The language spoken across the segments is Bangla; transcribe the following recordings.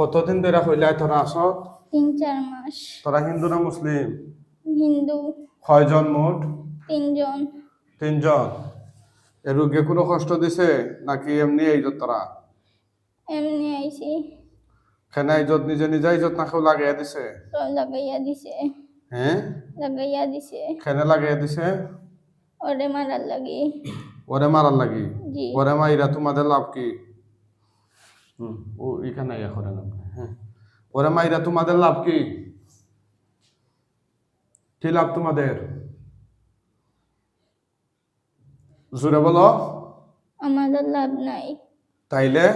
কতদিন ধরে হইলাই তোরা আসত তিন চার মাস। তোরা হিন্দু না মুসলিম? হিন্দু। কয়জন মোট? তিনজন। তিনজন। এ রোগে কোনো কষ্ট দিছে? নাকি এমনি এইজত তোরা? এমনি আইসি খেনা ইজত নিজে নিজে ইজত না কেউ লাগাইয়া দিছে? লাগাইয়া দিছে। হ্যাঁ লাগাইয়া দিছে। খেনে লাগাইয়া দিছে? ওরে মারার লাগি। ওরে মারার লাগি? জি। ওরে মাইরা তোমাদের লাভ কি? হুম। ও এখানে ইয়া করেন আপনি হ্যাঁ। ওরে মাইরা তোমাদের লাভ কি? কি লাভ তোমাদের? জোরে বলো। আমাদের লাভ নাই। তাইলে?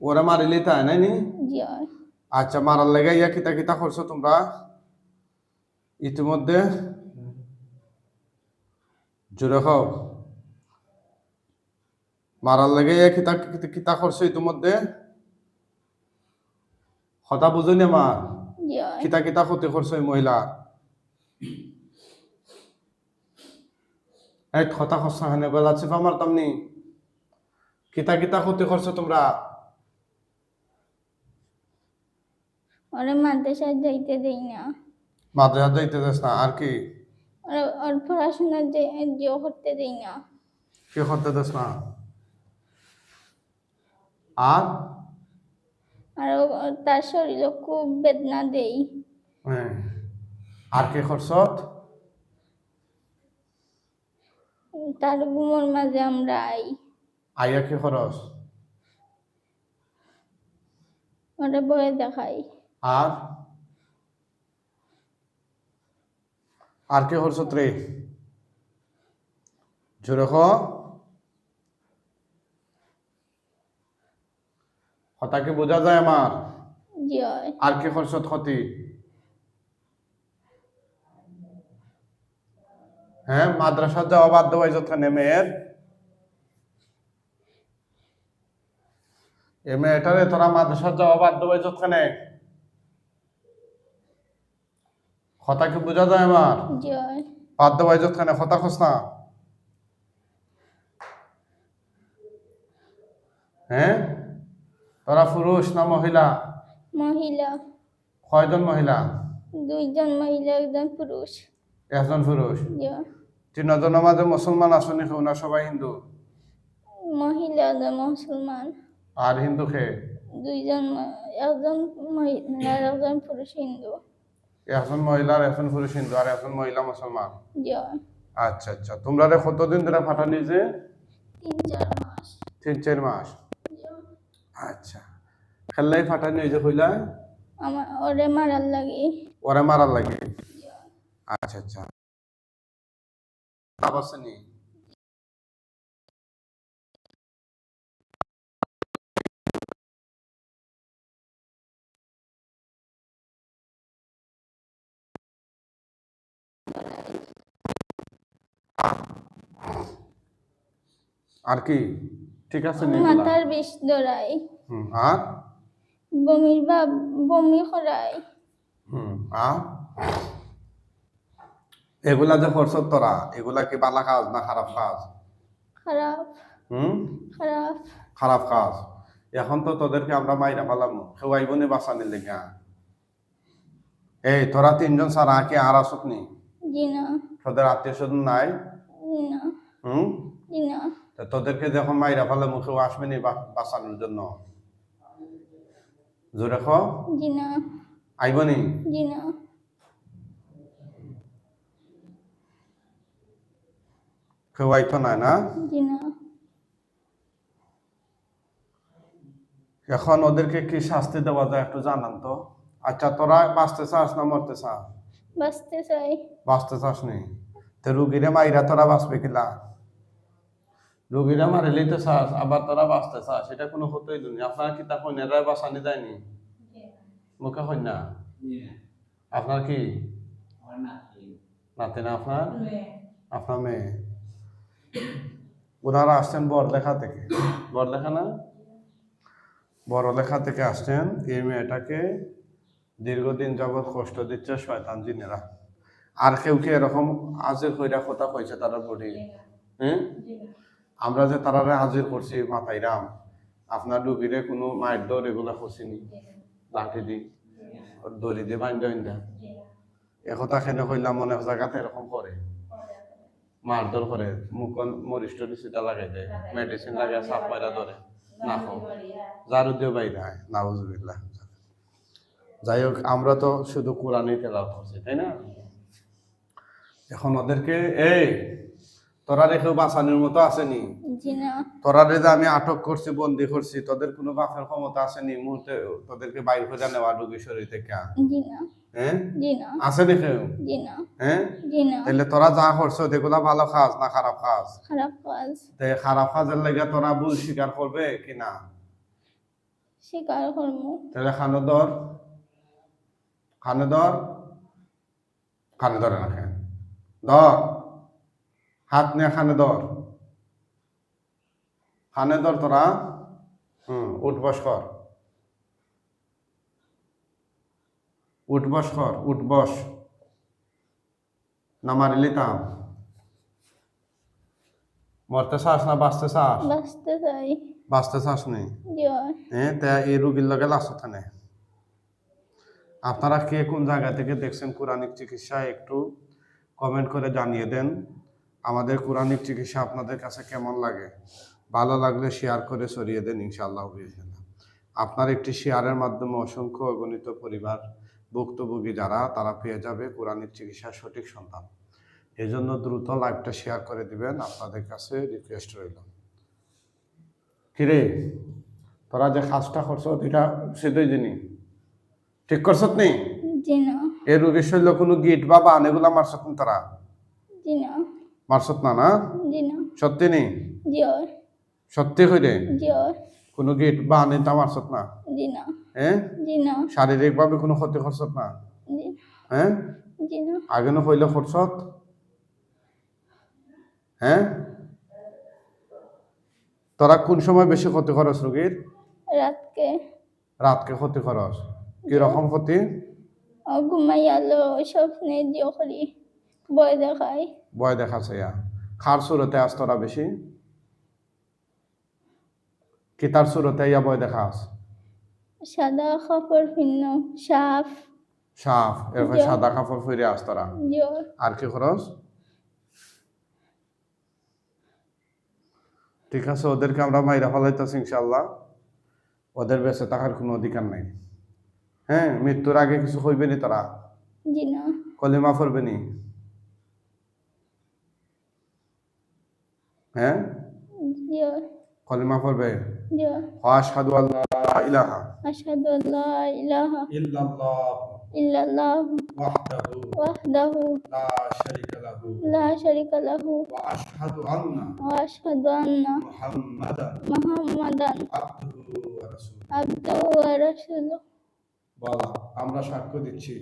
ওরা মারিলি তাই নাই নি? আচ্ছা মারার লেগে ইয়া কিতা কিতা করছ তোমরা? ইতিমধ্যে? জোরে খাও মারার লাগে কিতা কিতা- করছ ইতিমধ্যে। বুঝুনি আমার জি হয়। কিতা কিতা ক্ষতি করছ মহিলা। এই কথা খসা হানে গলা চিপা মারতাম নি কিতা কিতা ক্ষতি করছ তোমরা। ওরে মাদ্রাসায় যাইতে দেই না। মাদ্রাসা যাইতে যাস না আর কি? ওরে পড়াশোনা যে করতে দেই না। কি করতে যাস না? আর? আর তার শরীরে খুব বেদনা দেই। হ্যাঁ, আর কি করছত? তার ঘুমোর মাঝে আমরা আই। আইয়া কি খরচ ওরে বয়ে দেখাই। আর? আর কি করছত রে? জোরে খ কথা কি বোঝা যায় আমার। আর কি করছত ক্ষতি? হ্যাঁ মাদ্রাসার যাওয়া বাধ্য হয়ে যতখানে মেয়ের এ মেয়েটারে তোরা মাদ্রাসার যাওয়া বাধ্য হয়ে যতখানে কথা কি বোঝা যায় আমার। বাধ্য হয়ে যতখানে কথা খোঁজ না। হ্যাঁ তোরা পুরুষ না মহিলা? মহিলা। কয়জন মহিলা? দুইজন মহিলা একজন পুরুষ। একজন পুরুষ। তিনজনের মাঝে মুসলমান আসনি না? সবাই হিন্দু? মহিলা মুসলমান। আর হিন্দু খেয়ে দুইজন একজন মহিলা একজন পুরুষ হিন্দু। একজন মহিলা আর একজন পুরুষ হিন্দু আর একজন মহিলা মুসলমান? আচ্ছা আচ্ছা। তোমরা রে কতদিন ধরে পাঠানি যে? তিন চার মাস। তিন চার মাস। আচ্ছা। খেললাই ফাটানি যে কইলা? আমার ওরে মারার লাগি। ওরা মারার লাগে? আচ্ছা আচ্ছা। লাভ আর কি? ঠিক আছে মাথার বিষ দৌড়াই হুম, আর? বমির বা বমি করাই হুম আর? এগুলা যে করছ তোরা এগুলা কি বালা কাজ না খারাপ কাজ? খারাপ। হুম? খারাপ। খারাপ কাজ। এখন তো তোদেরকে আমরা মাইরা পালাম কেউ আইব নি বাঁচানির লেগে। এই তোরা তিনজন সারা কি আর আসত নি? জি না। তোদের আত্মীয় স্বজন নাই? জি না। হুম? জি না। তোদেরকে যখন মাইরা ফালে মুখে আসবে নি বাঁচানোর জন্য। জোরে খ জি আইব নি? জি না। কেউ আইতো না না? এখন ওদেরকে কি শাস্তি দেওয়া যায় একটু জানান তো। আচ্ছা তোরা বাঁচতে চাস না মরতে চাস? বাঁচতে চাই। বাঁচতে চাস নি তো রুগীরে মাইরা তোরা বাঁচবে কিলা? রুগীরা মারিলেই তো চাস, আবার তারা বাঁচতে চাস এটা কোনো হতই নি আপনার কি তা কন্যারা বাঁচানি যায়নি? মুখে কন্যা আপনার কি? নাতে না আপনার? আপনার মেয়ে? ওনারা আসছেন বড়লেখা থেকে। বড়লেখা না? বড়লেখা থেকে আসছেন এই মেয়েটাকে দীর্ঘদিন যাবৎ কষ্ট দিচ্ছে শয়তান জিনেরা। আর কেউ কি এরকম হাজির কইরা কথা কইছে তারা বলি হ্যাঁ? আমরা যে তারারে হাজির করছি, মাথায় রাম, আপনার রুগীরে কোনো মায়ের দর এগুলা খসিনি লাঠি দি, দড়ি দিয়ে বান্ধা বান্ধা একথা খেলে হইলাম মনে জায়গাতে এরকম করে। মারধর করে মুখ মরিচ টরিচ লাগাই দেয় মেডিসিন লাগাই সাপ মারা ধরে, না জারু দিয়ে বাইরে হয় নাউজুবিল্লাহ। যাই হোক আমরা তো শুধু কোরআনই তেলাও করছি, তাই না? এখন ওদেরকে, এই তোরা রেখেও বাঁচানোর মতো আসেনি। তোরা যে আমি আটক করছি বন্দি করছি তোদের কোনো বাপের ক্ষমতা আসেনি মুহূর্তে তোদেরকে বাইর করে নেওয়া রুগী শরীর থেকে। হ্যাঁ না। হ্যাঁ তাহলে তোরা যা করছ ভালো কাজ না খারাপ কাজ? খারাপ কাজ। খারাপ কাজের লেগে তোরা ভুল স্বীকার করবে কি না? স্বীকার তাহলে খানো দর খানো দর খানো না হাত নিয়ে খানে দর খানে দর তোরা। হুম উঠ বস কর। উঠ বস কর উঠ বস। না মারিলি তাম মরতে চাস না বাঁচতে চাস? বাঁচতে চাই। বাঁচতে চাস নি? হ্যাঁ তা এই রুগীর লগে লাস্ট নেই আপনারা কে কোন জায়গা থেকে দেখছেন কোরআনিক চিকিৎসা একটু কমেন্ট করে জানিয়ে দেন। আমাদের কোরআনিক চিকিৎসা আপনাদের কাছে কেমন লাগে? ভালো লাগলে শেয়ার করে ছড়িয়ে দেন ইনশাআল্লাহ আপনার একটি শেয়ারের মাধ্যমে অসংখ্য অগণিত পরিবার ভুক্তভোগী যারা তারা পেয়ে যাবে কোরআনিক চিকিৎসার সঠিক সন্ধান। এই জন্য দ্রুত লাইভটা শেয়ার করে দিবেন আপনাদের কাছে রিকোয়েস্ট রইল। কিরে তোরা যে কাজটা করছ এটা সেটাই জানি ঠিক করছত নি? এই রোগীর শরীরে কোনো গিট বা বান এগুলা মারছত তারা? মারছত না না? সত্যি নি? জয় সত্যি হইরে কোনো গিট বা এটা মারছত না? হ্যাঁ না। শারীরিকভাবে কোনো ক্ষতি করছত না? হ্যাঁ আগে না হইলে করছত হ্যাঁ তোরা কোন সময় বেশি ক্ষতি করস রোগীর? রাতকে। রাতকে ক্ষতি করস। কীরকম ক্ষতি? ও ঘুমাই আলো স্বপ্নে জিও করি দেখাই ভয় দেখাছে ইয়া। খার সুরতে আস তোরা বেশি। কিতার সুরতে ইয়া ভয় দেখাস। সাদা কাপড় ভিন্ন সাপ এরপর সাদা কাপড় ফিরে আস তোরা জ্বর আর কি খরচ? ঠিক আছে ওদেরকে আমরা মাইরা ফেলাইতেছি ইনশাল্লাহ ওদের বেঁচে থাকার কোনো অধিকার নাই। হ্যাঁ মৃত্যুর আগে কিছু হইবে নি। তোরা কলিমা পড়বে নি হ্যাঁ? কলিমা পড়বে আশহাদু আল্লা ইলাহা। আশহাদু আল্লা ইলাহা। ইল্লাল্লাহ। ইল্লাল্লাহ। ওয়াহদাহু। ওয়াহদাহু। লা শারীকা লাহু। লা শারিকা লাহু। ওয়া আশহাদু আন্না। ওয়া আশহাদু আন্না। মুহাম্মাদান। মুহাম্মাদান। আবদুহু ওয়া রাসূলুহু। আবদুহু ওয়া রাসূলুহু। বলা আমরা সাক্ষ্য দিচ্ছি।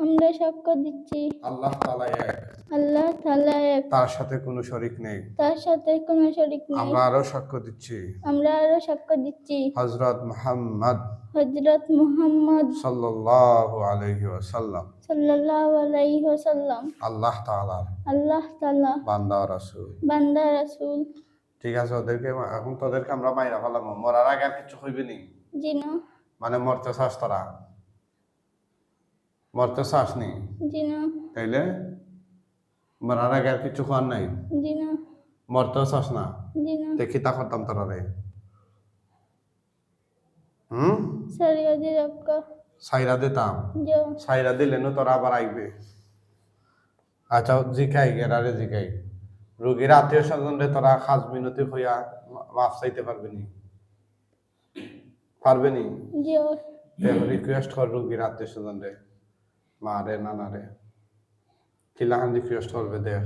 আমরা সাক্ষ্য দিচ্ছি। আল্লাহ তাআলা এক। আল্লাহ তাআলা এক। তার সাথে কোনো শরিক নেই। তার সাথে কোনো শরীক নেই। আমরা আরও সাক্ষ্য দিচ্ছি। আমরা আরও সাক্ষ্য দিচ্ছি। হযরত মুহাম্মদ হযরত মুহাম্মদ সাল্লাল্লাহু আলাইহি ওয়াসাল্লাম। সাল্লাল্লাহু আলাইহি ওয়াসাল্লাম। আল্লাহ তাআলা। আল্লাহ তাআলা। বান্দা রাসূল। বান্দা রাসূল। ঠিক আছে ওদেরকে এখন তোদেরকে আমরা মাইরা ফেলাম। মরার আগে আর কিছু হইবে নি। জি না। মানে মরতে চাস তোরা। মরতে শ্বাস নি? জি না। তাইলে মরার আগে আর কিছু খাওয়ার নাই? জি না। মরতেও চাস না? জি না। দেখি তা করতাম তোরা রে। হুম? সারিয়া দি রক্কা সাইরা দিতাম। সাইরা দিলে না তোরা আবার আইবে। আচ্ছা জিকাই গেরারে জিকাই। রোগীর আত্মীয় স্বজন রে তোরা খাস মিনতি হইয়া মাফ চাইতে পারবে নি? পারবে নি? রিকোয়েস্ট কর রোগীর আত্মীয় স্বজন রে মা রে কিলাহান রিকোয়েস্ট করবে দেখ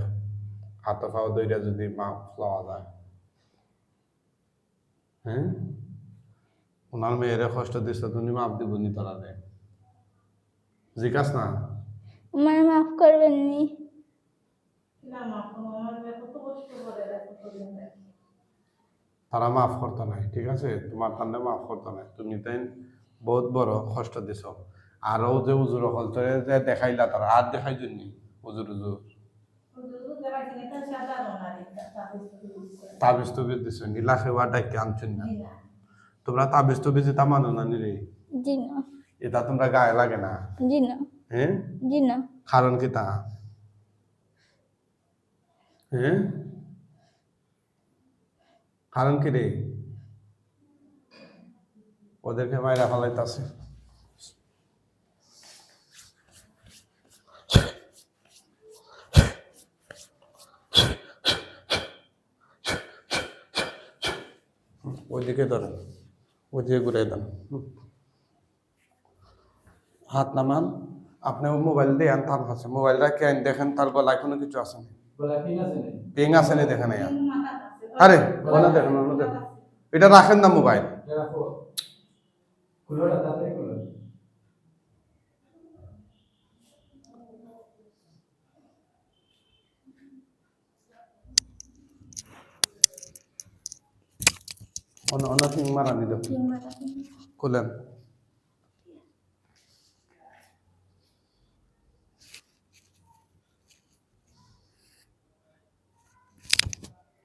হাত পাও দইরা যদি মাফ লওয়া যায়। হ্যাঁ ওনার মেয়েরে কষ্ট দিছে তুমি মাপ দিব নি? তোরা রে জিজ্ঞাস না। আমার মাফ করবেন নি তারা মাফ করতো নাই। ঠিক আছে? তোমার তান্ডে মাফ করতো নাই। তুমি তাই বহুত বড় কষ্ট দিছ। আরও যে উজুর হল তোরে যে দেখাইলা তারা আর দেখাই জন্য উজুর উজুর তাবিজ তুবিজ দিছ নীলা সেবা ডাইকে আনছেন না? তোমরা তাবিজ টবিজ এটা মানো না জি না। এটা তোমরা গায়ে লাগে না? জি না। হ্যাঁ জি না। কারণ কি তা? হ্যাঁ কারণ কি রে? ওদেরকে মায়েরা ফালাইতাছে। ওইদিকে ধরেন ওইদিকে ঘুরে দেন। হাত নামান আপনি মোবাইল দিয়ে আন তার কাছে মোবাইলটা কে আইন দেখেন তার গলায় কোনো কিছু আছে না পেং আছে না দেখেন আরে বলে দেখেন দেখেন। এটা রাখেন না মোবাইল। অন্য অন্য ফিং মারা নিল খুলেন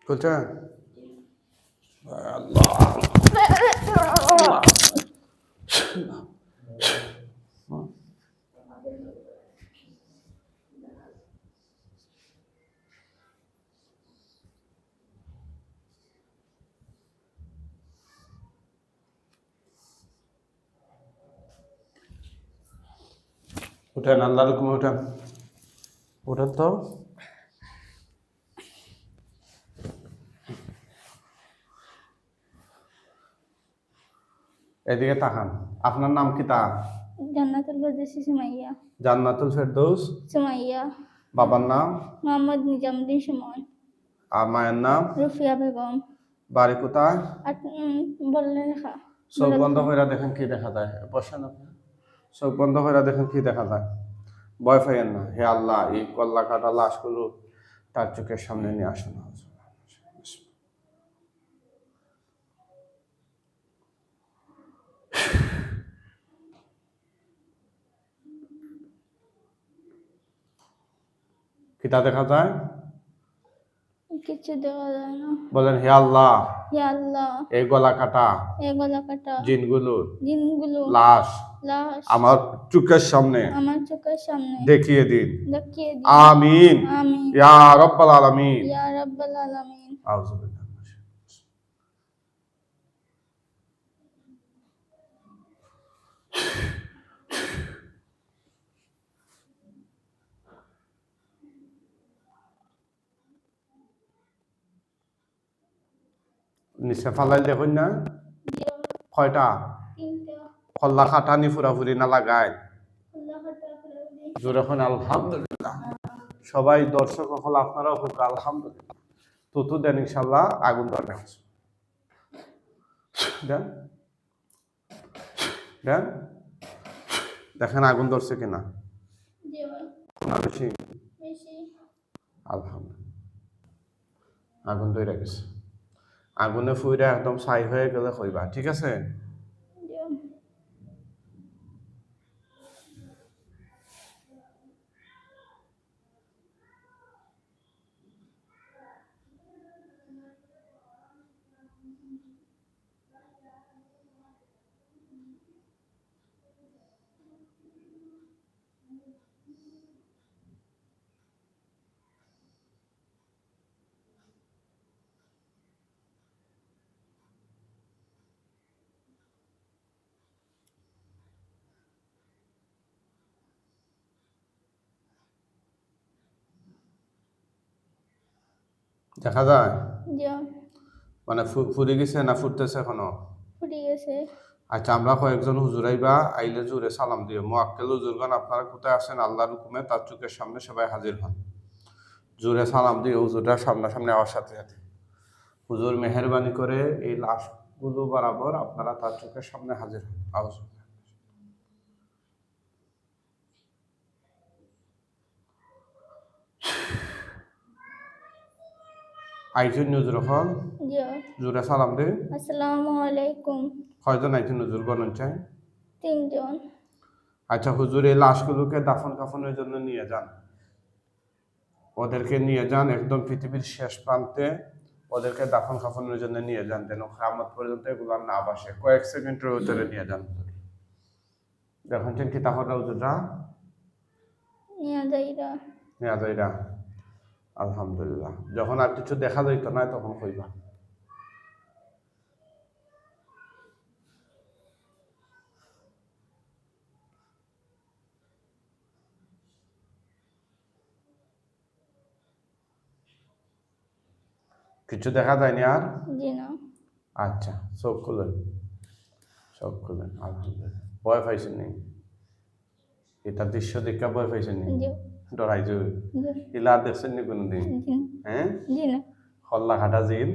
খুলছেন আল্লাহ উঠেন আল্লাহর হুকুমে উঠেন। উঠেন তো। এদিকে তাকান। আপনার নাম কি তা? জান্নাতুল বাদেশি সুমাইয়া। জান্নাতুল ফেরদৌস? সুমাইয়া। বাবার নাম? মোহাম্মদ নিজামুদ্দিন সুমন। আর মায়ের নাম? রুফিয়া বেগম। বাড়ি কোথায়? আর উম, বললে লেখা। চোখ বন্ধ করে দেখেন কি দেখা যায়। বসেন আপনি। চোখ বন্ধ করে দেখেন কি দেখা যায়? ভয় পাইয়েন না। হে আল্লাহ, এই কল্লা কাটা লাশগুলো তার চোখের সামনে নিয়ে আসুন। কিতা দেখা যায়? কিছু দেওয়া যায় না। বলেন হে আল্লাহ হে আল্লাহ এই গলা কাটা এই গলা কাটা জিনগুলো জিনগুলো লাশ লাশ আমার চোখের সামনে আমার চোখের সামনে দেখিয়ে দিন। দেখিয়ে দিন। আমিন। আমিন। ইয়া রাব্বাল আলামিন। ইয়া রাব্বাল আলামিন। আউযু নিচে ফালাই দেখুন না? কয়টা? কল্লা খাটানি ফুরাফুরি না লাগায়? আল্লাহ কাটা করে দিন জোরে এখন আলহামদুলিল্লাহ। সবাই দর্শক হল আপনারাও হোক আলহামদুলিল্লাহ। তুতু দেন ইনশাল্লাহ আগুন ধরে দেন। দেন। দেখেন আগুন ধরছে কিনা বেশি? আলহামদুলিল্লাহ। আগুন ধরে গেছে। আগুনে ফুইরা একদম ছাই হয়ে গেলে হইবা ঠিক আছে দেওয়া দেখা যায়? মানে ফুরে গেছে না ফুটতেছে এখনও গেছে। আচ্ছা আমরা কয়েকজন হুজুর আইবা আইলে জুড়ে সালাম দিও। মোয়াক্কেল হুজুরগণ আপনারা কোথায় আছেন? আল্লাহর হুকুমে তার চোখের সামনে সবাই হাজির হন। জুড়ে সালাম দিও হুজুররা সামনাসামনি আওয়ার সাথে সাথে। হুজুর মেহরবানি করে এই লাশগুলো বরাবর আপনারা তার চোখের সামনে হাজির হন। আওয়াজ। আইজন নজর দেওয়া জুড়ে সালাম দে। আসসালামু আলাইকুম। কয়জন আইজন নজর গণন চাই? তিনজন। আচ্ছা হুজুর এই লাশগুলোকে দাফন কাফনের জন্য নিয়ে যান। ওদেরকে নিয়ে যান একদম পৃথিবীর শেষ প্রান্তে। ওদেরকে দাফন খাফনের জন্য নিয়ে যান। যেন খামত পর্যন্ত এগুলো না বাসে। কয়েক সেকেন্ডের ভিতরে নিয়ে যান। দেখেন কি তাহলে হুজুররা? নিয়ে যাইরা। নেওয়া যাইরা। আলহামদুলিল্লাহ। যখন আর কিছু দেখা যাইত না তখন কইবা। কিছু দেখা যায়নি আর? আচ্ছা চোখ খুলেন। চোখ খুলেন আলহামদুলিল্লাহ। ভয় পাইছেন নি এটা দৃশ্য দেখা ভয় পাইছেন নি জি ডরাই যে ইলা দেখছেন নি কোনোদিন হ্যাঁ খল্লা খাটা ঘাটা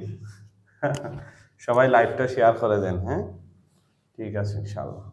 সবাই লাইভটা শেয়ার করে দেন হ্যাঁ ঠিক আছে ইনশাল্লাহ।